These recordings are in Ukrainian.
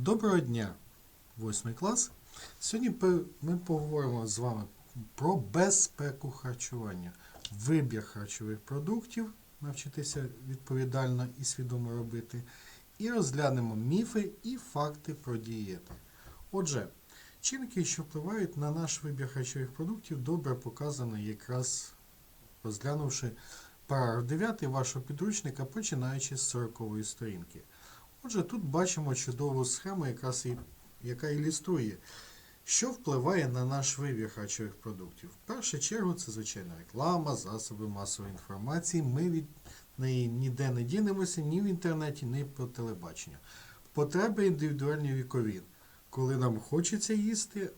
Доброго дня, 8 клас. Сьогодні ми поговоримо з вами про безпеку харчування, вибір харчових продуктів, навчитися відповідально і свідомо робити, і розглянемо міфи і факти про дієти. Отже, чинники, що впливають на наш вибір харчових продуктів, добре показано якраз розглянувши параграф 9 вашого підручника, починаючи з 40-ї сторінки. Отже, тут бачимо чудову схему, якраз і, яка ілюструє, що впливає на наш вибір харчових продуктів. В першу чергу це, звичайно, реклама, засоби масової інформації. Ми від неї ніде не дінемося, ні в інтернеті, ні по телебаченню. Потреби індивідуальні вікові. Коли нам хочеться їсти,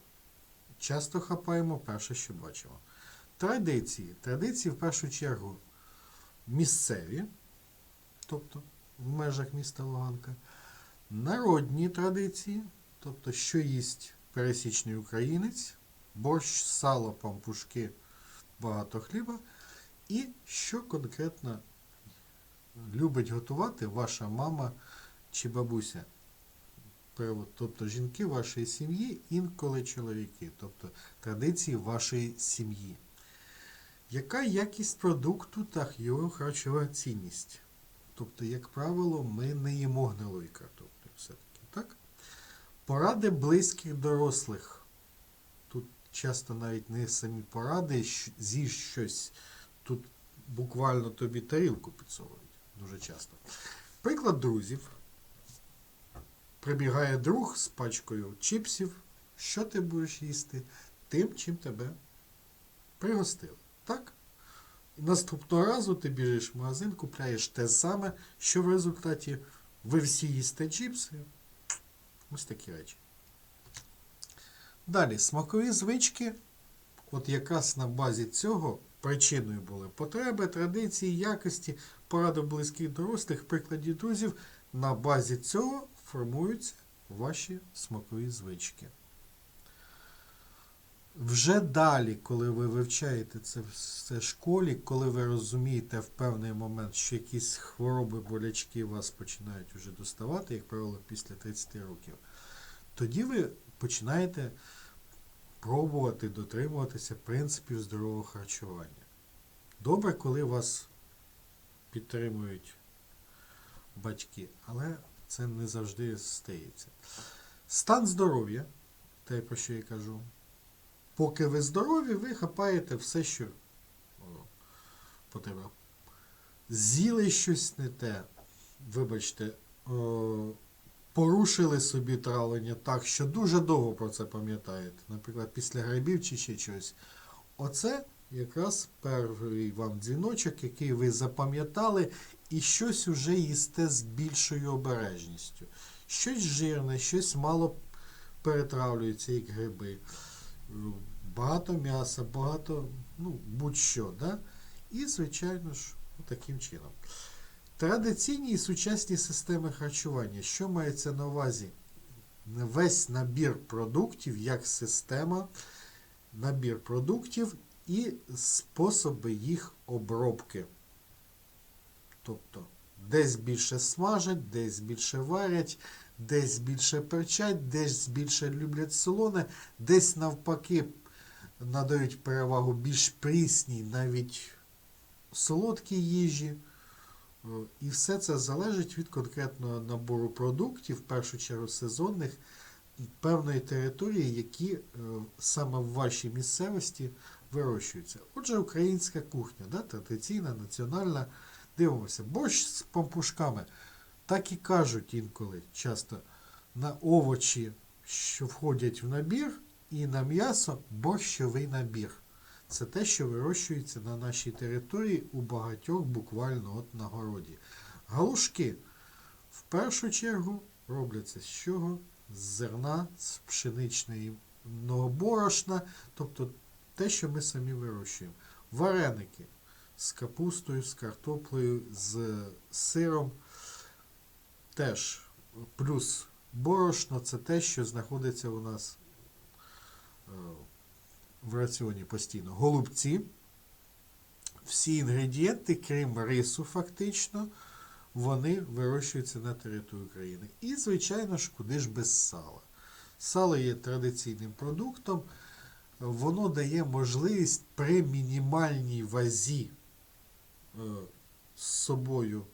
часто хапаємо перше, що бачимо. Традиції. Традиції в першу чергу місцеві, тобто в межах міста Луганка, народні традиції, тобто що їсть пересічний українець, борщ, сало, пампушки, багато хліба, і що конкретно любить готувати ваша мама чи бабуся. Тобто жінки вашої сім'ї, інколи чоловіки, тобто традиції вашої сім'ї. Яка якість продукту та його харчова цінність? Тобто, як правило, ми не їмо гнилої картоплі все-таки, так? Поради близьких дорослих. Тут часто навіть не самі поради, з'їж щось. Тут буквально тобі тарілку підсовують дуже часто. Приклад друзів. Прибігає друг з пачкою чіпсів. Що ти будеш їсти? Тим, чим тебе пригостили. Так? Наступного разу ти біжиш в магазин, купляєш те саме, що в результаті ви всі їсте чіпси. Ось такі речі. Далі, смакові звички. От якраз на базі цього причиною були потреби, традиції, якості, поради близьких дорослих, прикладів друзів. На базі цього формуються ваші смакові звички. Вже далі, коли ви вивчаєте це все в школі, коли ви розумієте в певний момент, що якісь хвороби, болячки вас починають вже доставати, як правило, після 30 років, тоді ви починаєте пробувати дотримуватися принципів здорового харчування. Добре, коли вас підтримують батьки, але це не завжди стається. Стан здоров'я, те, про що я кажу, Поки ви здорові, ви хапаєте все, що потрібно. З'їли щось не те, вибачте, порушили собі травлення так, що дуже довго про це пам'ятаєте. Наприклад, після грибів чи ще чогось. Оце якраз перший вам дзвіночок, який ви запам'ятали, і щось уже їсте з більшою обережністю. Щось жирне, щось мало перетравлюється, як гриби багато м'яса, багато, ну, будь-що. Да? І, звичайно ж, ну, таким чином. Традиційні і сучасні системи харчування. Що мається на увазі? Весь набір продуктів як система, набір продуктів і способи їх обробки. Тобто, десь більше смажать, десь більше варять, десь більше перчать, десь більше люблять солоне, десь навпаки надають перевагу більш прісній, навіть солодкій їжі. Е, І все це залежить від конкретного набору продуктів, в першу чергу сезонних, певної території, які е, саме в вашій місцевості вирощуються. Отже, українська кухня, да, традиційна, національна. Дивимося, борщ з пампушками. Так і кажуть інколи часто на овочі, що входять в набір, і на м'ясо борщовий набір. Це те, що вирощується на нашій території у багатьох буквально от на городі. Галушки в першу чергу робляться з чого? З зерна, з пшеничного борошна, тобто те, що ми самі вирощуємо. Вареники з капустою, з картоплею, з сиром. Теж плюс борошно це те, що знаходиться у нас в раціоні постійно. Голубці. Всі інгредієнти, крім рису, фактично, вони вирощуються на території України. І, звичайно ж, куди ж без сала. Сало є традиційним продуктом, воно дає можливість при мінімальній вазі е, з собою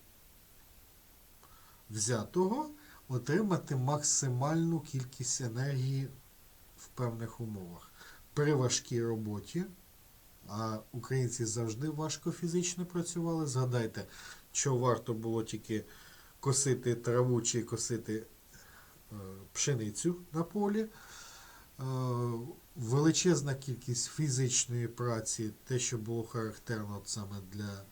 взятого отримати максимальну кількість енергії певних умовах. При важкій роботі, а українці завжди важко фізично працювали. Згадайте, що варто було тільки косити траву чи косити е, пшеницю на полі. Е, величезна кількість фізичної праці, те, що було характерно саме для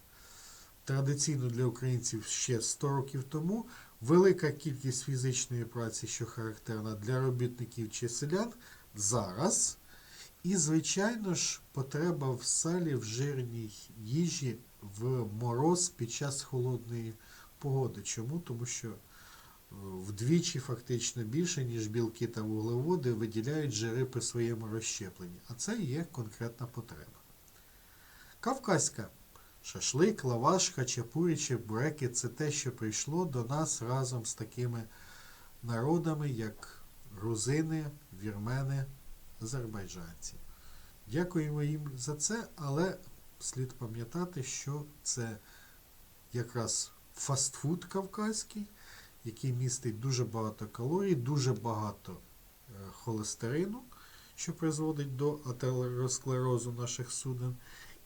традиційно для українців ще 100 років тому, велика кількість фізичної праці, що характерна для робітників чи селян, зараз. І, звичайно ж, потреба в салі, в жирній їжі в мороз під час холодної погоди. Чому? Тому що е, вдвічі фактично більше, ніж білки та вуглеводи, виділяють жири при своєму розщепленні. А це є конкретна потреба. Кавказька. Шашлик, лаваш, хачапурі, чебуреки – це те, що прийшло до нас разом з такими народами, як грузини, вірмени, азербайджанці. Дякуємо їм за це, але слід пам'ятати, що це якраз фастфуд кавказький, який містить дуже багато калорій, дуже багато е, холестерину, що призводить до атеросклерозу наших суден,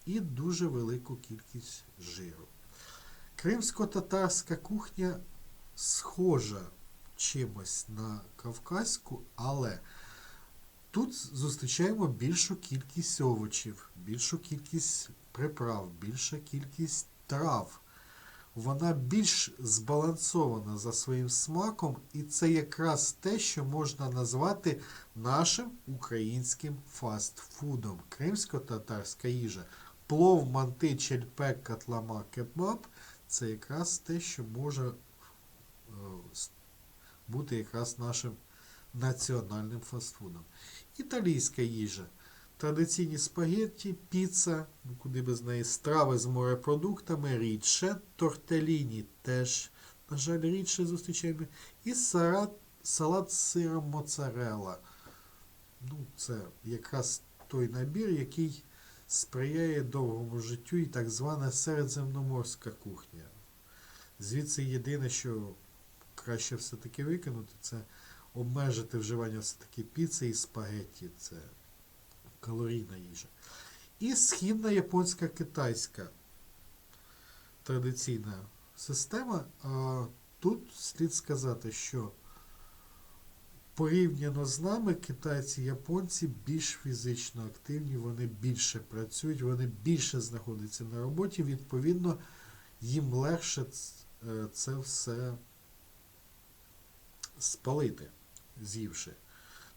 і дуже велику кількість жиру. Кримсько-татарська кухня схожа чимось на кавказьку, але тут зустрічаємо більшу кількість овочів, більшу кількість приправ, більша кількість трав. Вона більш збалансована за своїм смаком, і це якраз те, що можна назвати нашим українським фастфудом. Кримсько-татарська їжа. Плов, манти, чельпек, катлама, кебаб це якраз те, що може е, бути якраз нашим національним фастфудом. Італійська їжа. Традиційні спагетті, піца, ну куди без неї, страви з морепродуктами, рідше, тортеліні теж, на жаль, рідше зустрічаємо. І салат, салат з сиром моцарелла. Ну, це якраз той набір, який сприяє довгому життю і так звана середземноморська кухня. Звідси єдине, що краще все-таки викинути, це обмежити вживання все-таки піци і спагетті. Це калорійна їжа. І східна японська китайська традиційна система. Тут слід сказати, що порівняно з нами китайці і японці більш фізично активні, вони більше працюють, вони більше знаходяться на роботі, відповідно, їм легше е, це все спалити, з'ївши.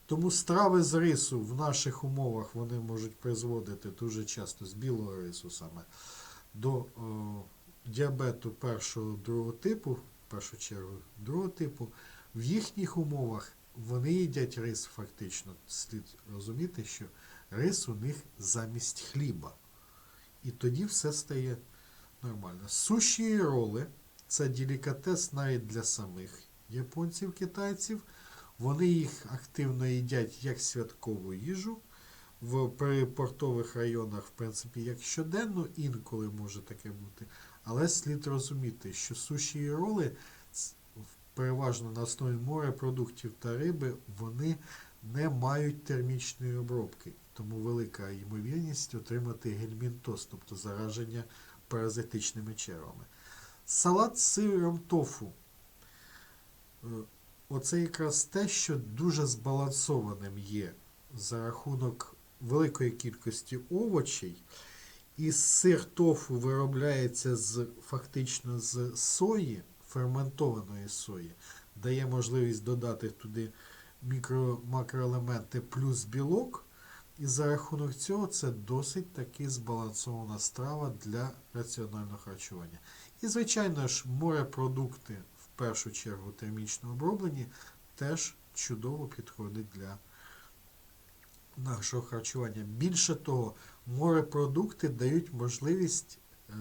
Тому страви з рису в наших умовах вони можуть призводити дуже часто з білого рису саме до о, діабету першого другого типу, в першу чергу другого типу. В їхніх умовах вони їдять рис фактично. Слід розуміти, що рис у них замість хліба. І тоді все стає нормально. Суші роли це делікатес навіть для самих японців, китайців. Вони їх активно їдять як святкову їжу. В припортових районах, в принципі, як щоденно, інколи може таке бути. Але слід розуміти, що суші і роли переважно на основі морепродуктів та риби, вони не мають термічної обробки. Тому велика ймовірність отримати гельмінтоз, тобто зараження паразитичними червами. Салат з сиром тофу. Е, Оце якраз те, що дуже збалансованим є за рахунок великої кількості овочей. І сир тофу виробляється з, фактично з сої, ферментованої сої, дає можливість додати туди мікро-макроелементи плюс білок. І за рахунок цього це досить таки збалансована страва для раціонального харчування. І, звичайно ж, морепродукти, першу чергу термічно оброблені, теж чудово підходять для нашого харчування. Більше того, морепродукти дають можливість е,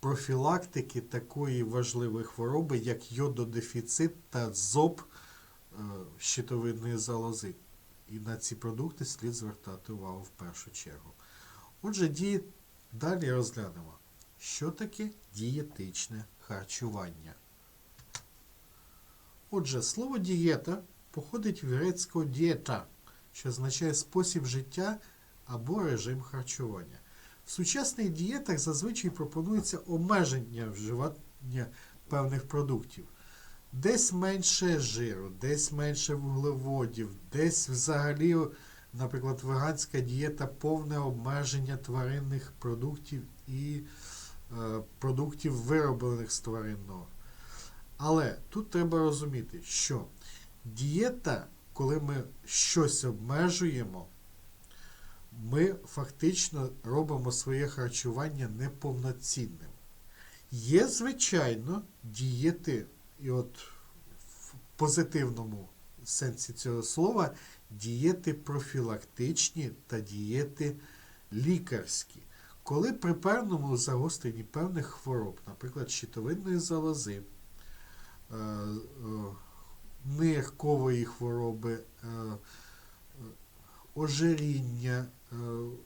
профілактики такої важливої хвороби, як йододефіцит та зоб е, щитовидної залози. І на ці продукти слід звертати увагу в першу чергу. Отже, дії... далі розглянемо, що таке дієтичне харчування. Отже, слово дієта походить від грецького дієта, що означає спосіб життя або режим харчування. В сучасних дієтах зазвичай пропонується обмеження вживання певних продуктів. Десь менше жиру, десь менше вуглеводів, десь взагалі, наприклад, веганська дієта повне обмеження тваринних продуктів і е, продуктів, вироблених з тваринного. Але тут треба розуміти, що дієта, коли ми щось обмежуємо, ми фактично робимо своє харчування неповноцінним. Є, звичайно, дієти, і от в позитивному сенсі цього слова, дієти профілактичні та дієти лікарські. Коли при певному загостренні певних хвороб, наприклад, щитовидної залози, ниркової хвороби, е, е, ожиріння, е,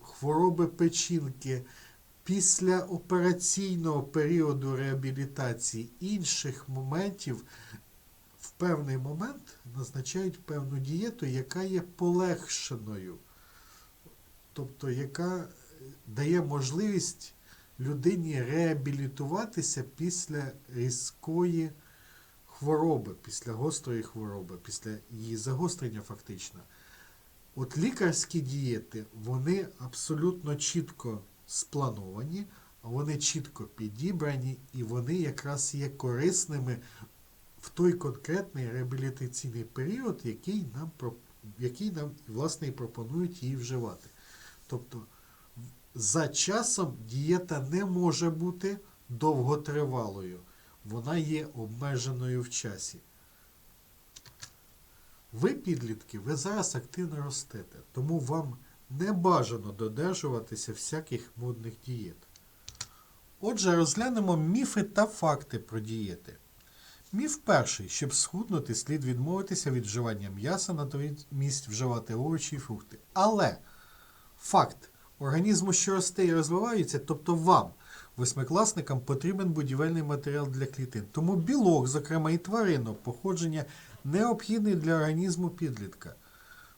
хвороби печінки, після операційного періоду реабілітації. Інших моментів в певний момент назначають певну дієту, яка є полегшеною, тобто яка дає можливість людині реабілітуватися після різкої хвороби, після гострої хвороби, після її загострення фактично. От лікарські дієти, вони абсолютно чітко сплановані, вони чітко підібрані і вони якраз є корисними в той конкретний реабілітаційний період, який нам, який нам власне, і пропонують її вживати. Тобто за часом дієта не може бути довготривалою, вона є обмеженою в часі. Ви, підлітки, ви зараз активно ростете, тому вам не бажано додержуватися всяких модних дієт. Отже, розглянемо міфи та факти про дієти. Міф перший, щоб схуднути, слід відмовитися від вживання м'яса, натомість вживати овочі і фрукти. Але факт, організму, що росте і розвивається, тобто вам, восьмикласникам, потрібен будівельний матеріал для клітин. Тому білок, зокрема і тваринного походження, необхідний для організму підлітка.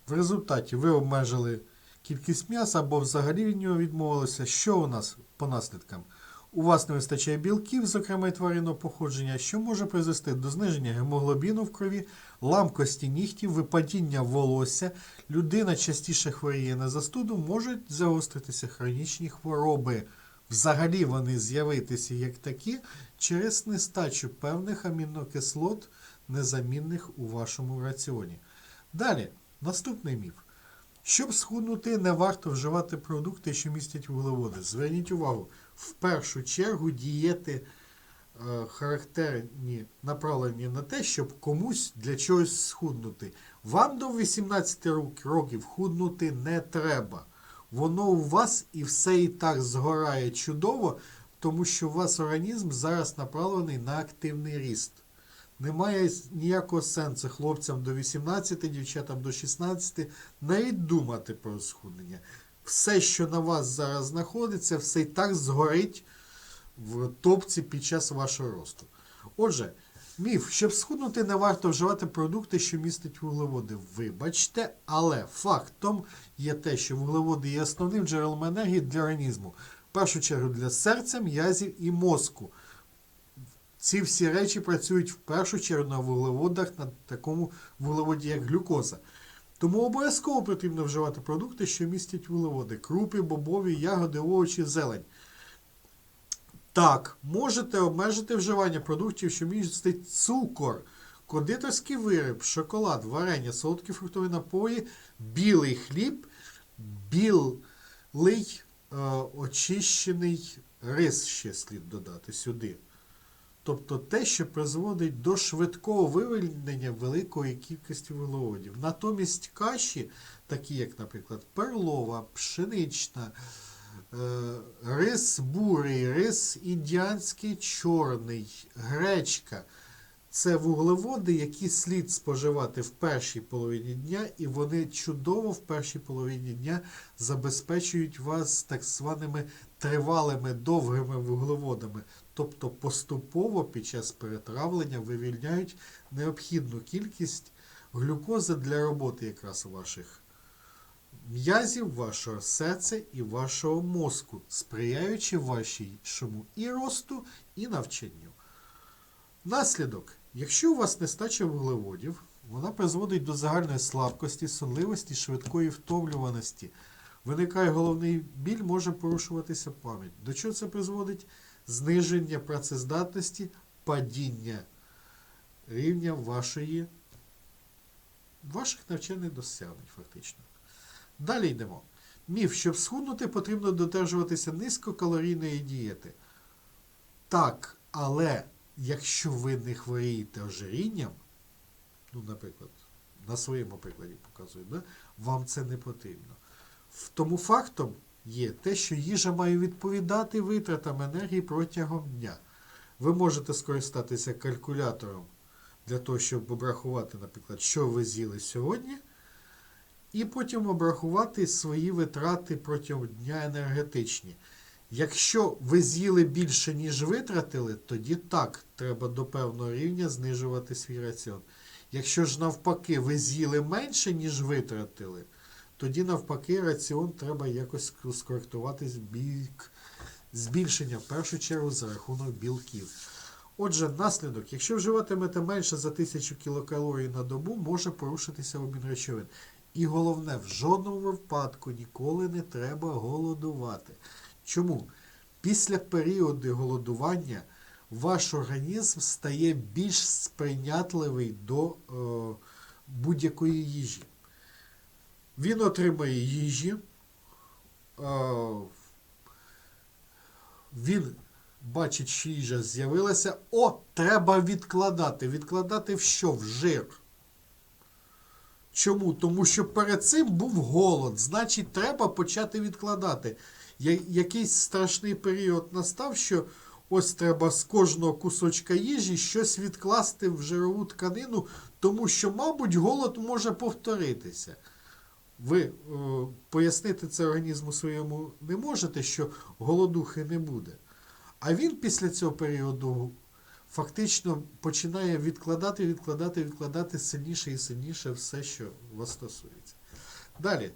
В результаті ви обмежили кількість м'яса або взагалі від нього відмовилися. Що у нас по наслідкам? У вас не вистачає білків, зокрема і тваринного походження, що може призвести до зниження гемоглобіну в крові, ламкості нігтів, випадіння волосся. Людина частіше хворіє на застуду, можуть загостритися хронічні хвороби. Взагалі вони з'явитися як такі через нестачу певних амінокислот, незамінних у вашому раціоні. Далі, наступний міф. Щоб схуднути, не варто вживати продукти, що містять вуглеводи. Зверніть увагу, в першу чергу дієти е, характерні, направлені на те, щоб комусь для чогось схуднути. Вам до 18 років худнути не треба. Воно у вас і все і так згорає чудово, тому що у вас організм зараз направлений на активний ріст. Немає ніякого сенсу хлопцям до 18, дівчатам до 16 навіть думати про схуднення. Все, що на вас зараз знаходиться, все і так згорить в топці під час вашого росту. Отже, міф, щоб схуднути, не варто вживати продукти, що містять вуглеводи. Вибачте, але фактом є те, що вуглеводи є основним джерелом енергії для організму. В першу чергу для серця, м'язів і мозку. Ці всі речі працюють в першу чергу на вуглеводах, на такому вуглеводі, як глюкоза. Тому обов'язково потрібно вживати продукти, що містять вуглеводи: крупи, бобові, ягоди, овочі, зелень. Так, можете обмежити вживання продуктів, що містять цукор, кондитерський виріб, шоколад, варення, солодкі фруктові напої, білий хліб, білий е, очищений рис ще слід додати сюди. Тобто те, що призводить до швидкого вивільнення великої кількості вуглеводів. Натомість каші, такі як, наприклад, перлова, пшенична, рис бурий, рис індіанський чорний, гречка. Це вуглеводи, які слід споживати в першій половині дня, і вони чудово в першій половині дня забезпечують вас так званими тривалими довгими вуглеводами. Тобто поступово під час перетравлення вивільняють необхідну кількість глюкози для роботи якраз ваших м'язів, вашого серця і вашого мозку, сприяючи вашому і росту, і навчанню. Наслідок, якщо у вас нестача вуглеводів, вона призводить до загальної слабкості, сонливості, швидкої втомлюваності. Виникає головний біль, може порушуватися пам'ять. До чого це призводить? Зниження працездатності, падіння рівня вашої, ваших навчальних досягнень, фактично. Далі йдемо. Міф, щоб схуднути, потрібно додержуватися низькокалорійної дієти. Так, але якщо ви не хворієте ожирінням, ну, наприклад, на своєму прикладі показую, да, вам це не потрібно. Тому фактом є те, що їжа має відповідати витратам енергії протягом дня. Ви можете скористатися калькулятором для того, щоб обрахувати, наприклад, що ви з'їли сьогодні, і потім обрахувати свої витрати протягом дня енергетичні. Якщо ви з'їли більше, ніж витратили, тоді так, треба до певного рівня знижувати свій раціон. Якщо ж навпаки ви з'їли менше, ніж витратили, тоді навпаки раціон треба якось скоректувати в бік збільшення, в першу чергу, за рахунок білків. Отже, наслідок, якщо вживатимете менше за 1000 кілокалорій на добу, може порушитися обмін речовин. І головне, в жодному випадку ніколи не треба голодувати. Чому? Після періоду голодування ваш організм стає більш сприйнятливий до е, будь-якої їжі. Він отримає їжі, е, він бачить, що їжа з'явилася. О, треба відкладати. Відкладати в що? В жир. Чому? Тому що перед цим був голод, значить, треба почати відкладати. Якийсь страшний період настав, що ось треба з кожного кусочка їжі щось відкласти в жирову тканину, тому що, мабуть, голод може повторитися. Ви е, пояснити це організму своєму не можете, що голодухи не буде. А він після цього періоду фактично починає відкладати, відкладати, відкладати сильніше і сильніше все, що вас стосується. Далі.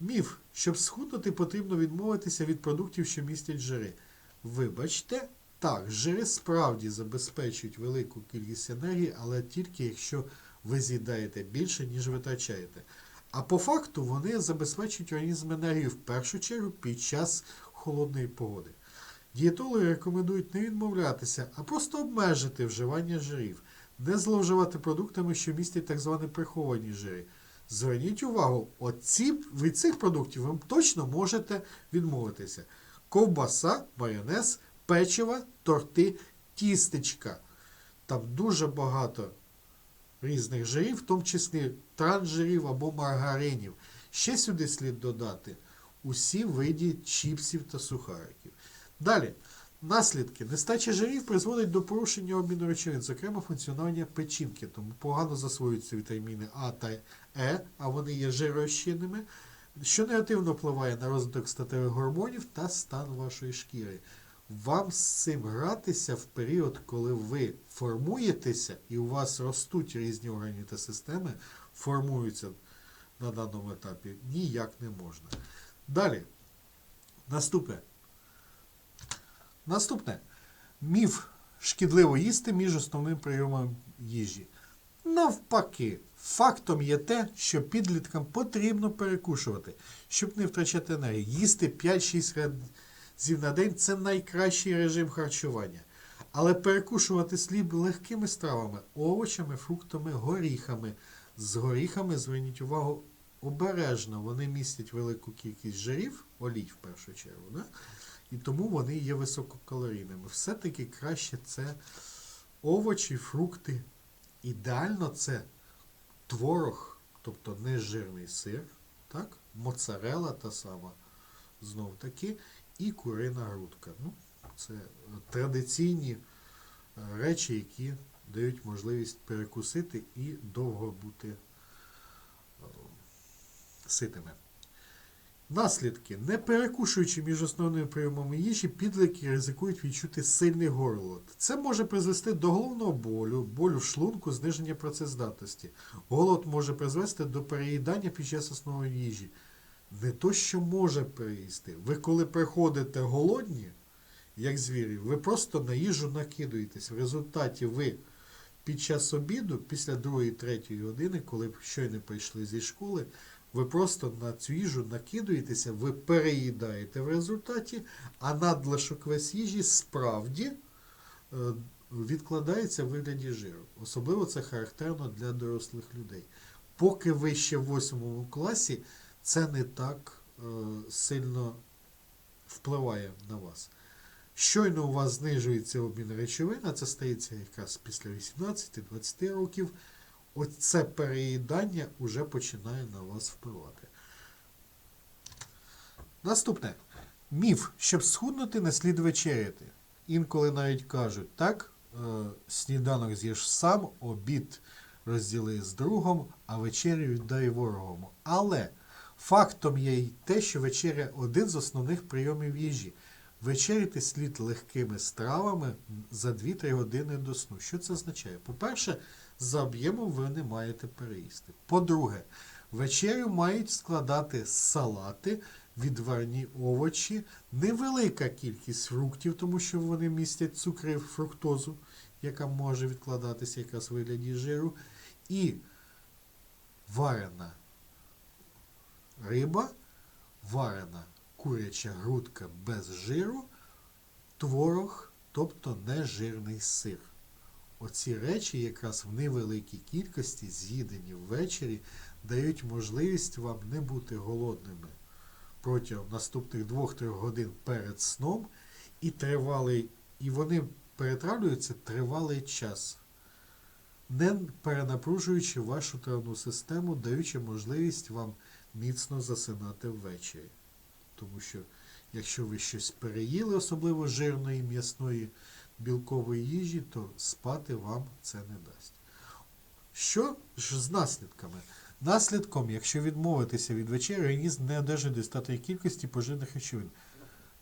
Міф, щоб схуднути, потрібно відмовитися від продуктів, що містять жири. Вибачте, так, жири справді забезпечують велику кількість енергії, але тільки якщо ви з'їдаєте більше, ніж витрачаєте. А по факту вони забезпечують організм енергію в першу чергу під час холодної погоди. Дієтологи рекомендують не відмовлятися, а просто обмежити вживання жирів, не зловживати продуктами, що містять так звані приховані жири. Зверніть увагу, оці, від цих продуктів ви точно можете відмовитися. Ковбаса, майонез, печиво, торти, тістечка. Там дуже багато різних жирів, в тому числі трансжирів або маргаринів. Ще сюди слід додати усі види чіпсів та сухариків. Далі. Наслідки. Нестача жирів призводить до порушення обміну речовин, зокрема функціонування печінки, тому погано засвоюються вітаміни А та Е, а вони є жиророзчинними, що негативно впливає на розвиток статевих гормонів та стан вашої шкіри. Вам з цим гратися в період, коли ви формуєтеся і у вас ростуть різні органи та системи, формуються на даному етапі, ніяк не можна. Далі. Наступне. Наступне. Міф шкідливо їсти між основним прийомом їжі. Навпаки, фактом є те, що підліткам потрібно перекушувати, щоб не втрачати енергію. Їсти 5-6 разів на день це найкращий режим харчування. Але перекушувати слід легкими стравами, овочами, фруктами, горіхами. З горіхами, зверніть увагу, обережно вони містять велику кількість жирів, олій в першу чергу. Да? І тому вони є висококалорійними. Все-таки краще це овочі, фрукти. Ідеально це творог, тобто нежирний сир, так? моцарела та сама, знов таки, і курина грудка. Ну, це традиційні е, речі, які дають можливість перекусити і довго бути е, ситими. Наслідки. Не перекушуючи між основними прийомами їжі, підлітки ризикують відчути сильний горлот. Це може призвести до головного болю, болю в шлунку, зниження працездатності. Голод може призвести до переїдання під час основної їжі. Не то, що може переїсти. Ви коли приходите голодні, як звірі, ви просто на їжу накидуєтесь. В результаті ви під час обіду, після 2-3 години, коли щойно прийшли зі школи, ви просто на цю їжу накидуєтеся, ви переїдаєте в результаті, а надлишок весь їжі справді е, відкладається в вигляді жиру. Особливо це характерно для дорослих людей. Поки ви ще в 8 класі, це не так е, сильно впливає на вас. Щойно у вас знижується обмін речовин, а це стається якраз після 18-20 років, оце переїдання вже починає на вас впливати. Наступне. Міф, щоб схуднути, не слід вечеряти. Інколи навіть кажуть, так, е, сніданок з'їж сам, обід розділи з другом, а вечерю віддай ворогом. Але фактом є й те, що вечеря один з основних прийомів їжі. Вечеряти слід легкими стравами за 2-3 години до сну. Що це означає? По-перше, за об'ємом ви не маєте переїсти. По-друге, вечерю мають складати салати, відварні овочі, невелика кількість фруктів, тому що вони містять цукри і фруктозу, яка може відкладатися якраз у вигляді жиру, і варена риба, варена куряча грудка без жиру, творог, тобто нежирний сир. Оці речі якраз в невеликій кількості, з'їдені ввечері, дають можливість вам не бути голодними протягом наступних 2-3 годин перед сном, і тривалий, і вони перетравлюються тривалий час, не перенапружуючи вашу травну систему, даючи можливість вам міцно засинати ввечері. Тому що якщо ви щось переїли, особливо жирної, м'ясної, білкової їжі, то спати вам це не дасть. Що ж з наслідками? Наслідком, якщо відмовитися від вечері, організм не одержить достатньої кількості поживних речовин.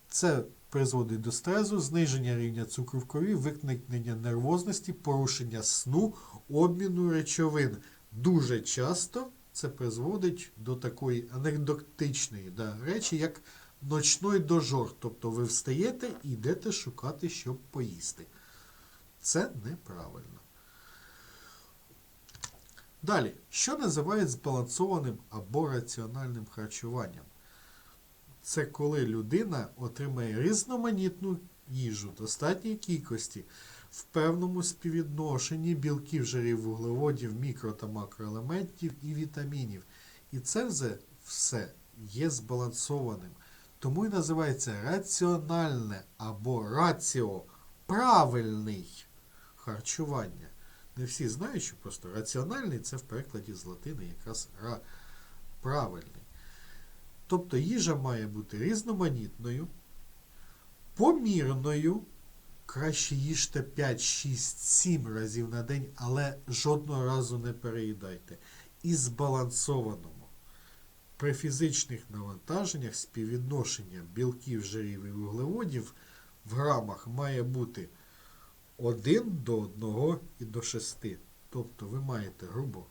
Це призводить до стресу, зниження рівня цукру в крові, виникнення нервозності, порушення сну, обміну речовин. Дуже часто це призводить до такої анекдотичної да, речі, як ночний дожор. Тобто ви встаєте і йдете шукати, щоб поїсти. Це неправильно. Далі, що називають збалансованим або раціональним харчуванням? Це коли людина отримає різноманітну їжу достатньої кількості в певному співвідношенні білків, жирів, вуглеводів, мікро та макроелементів і вітамінів. І це все, все є збалансованим. Тому і називається раціональне або раціо правильний харчування. Не всі знають, що просто раціональний це в перекладі з латини якраз ра, правильний. Тобто їжа має бути різноманітною, помірною. Краще їжте 5, 6, 7 разів на день, але жодного разу не переїдайте. І збалансованому. При фізичних навантаженнях співвідношення білків, жирів і вуглеводів в грамах має бути 1 до 1 і до 6. Тобто ви маєте, грубо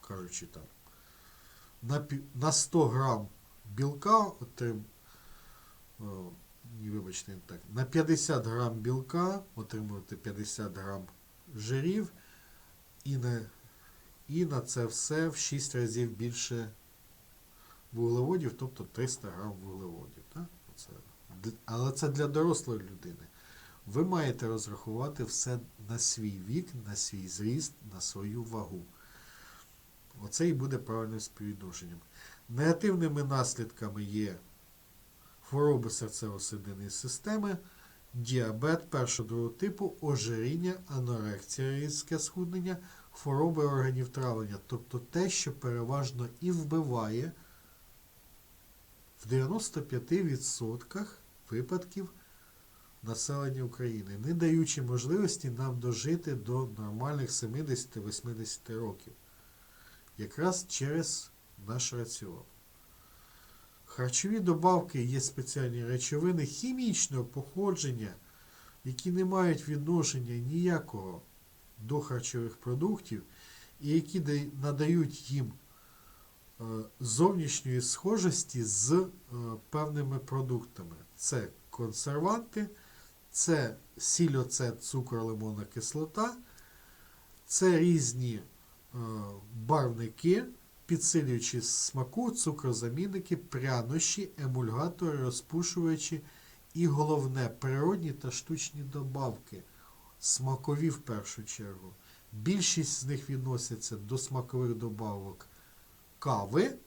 кажучи там, на, 100 грам білка отрим, о, ні, вибачте, так, на 50 грам білка отримувати 50 грам жирів і на, і на це все в 6 разів більше вуглеводів, тобто 300 грам вуглеводів. Так? Оце. Але це для дорослої людини. Ви маєте розрахувати все на свій вік, на свій зріст, на свою вагу. Оце і буде правильним співвідношенням. Негативними наслідками є хвороби серцево-судинної системи, діабет першого другого типу, ожиріння, анорексія, різке схуднення, хвороби органів травлення, тобто те, що переважно і вбиває в 95% випадків населення України, не даючи можливості нам дожити до нормальних 70-80 років. Якраз через наш раціон. Харчові добавки є спеціальні речовини хімічного походження, які не мають відношення ніякого до харчових продуктів і які надають їм зовнішньої схожості з е, певними продуктами. Це консерванти, це сіль, оцет, цукор, лимонна кислота, це різні е, барвники, підсилюючі смаку, цукрозамінники, прянощі, емульгатори, розпушувачі і головне природні та штучні добавки, смакові в першу чергу. Більшість з них відносяться до смакових добавок кави,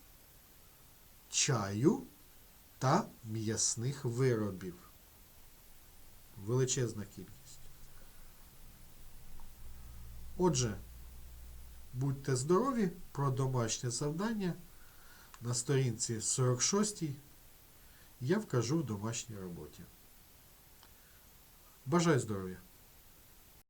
чаю та м'ясних виробів. Величезна кількість. Отже, будьте здорові про домашнє завдання на сторінці 46 я вкажу в домашній роботі. Бажаю здоров'я!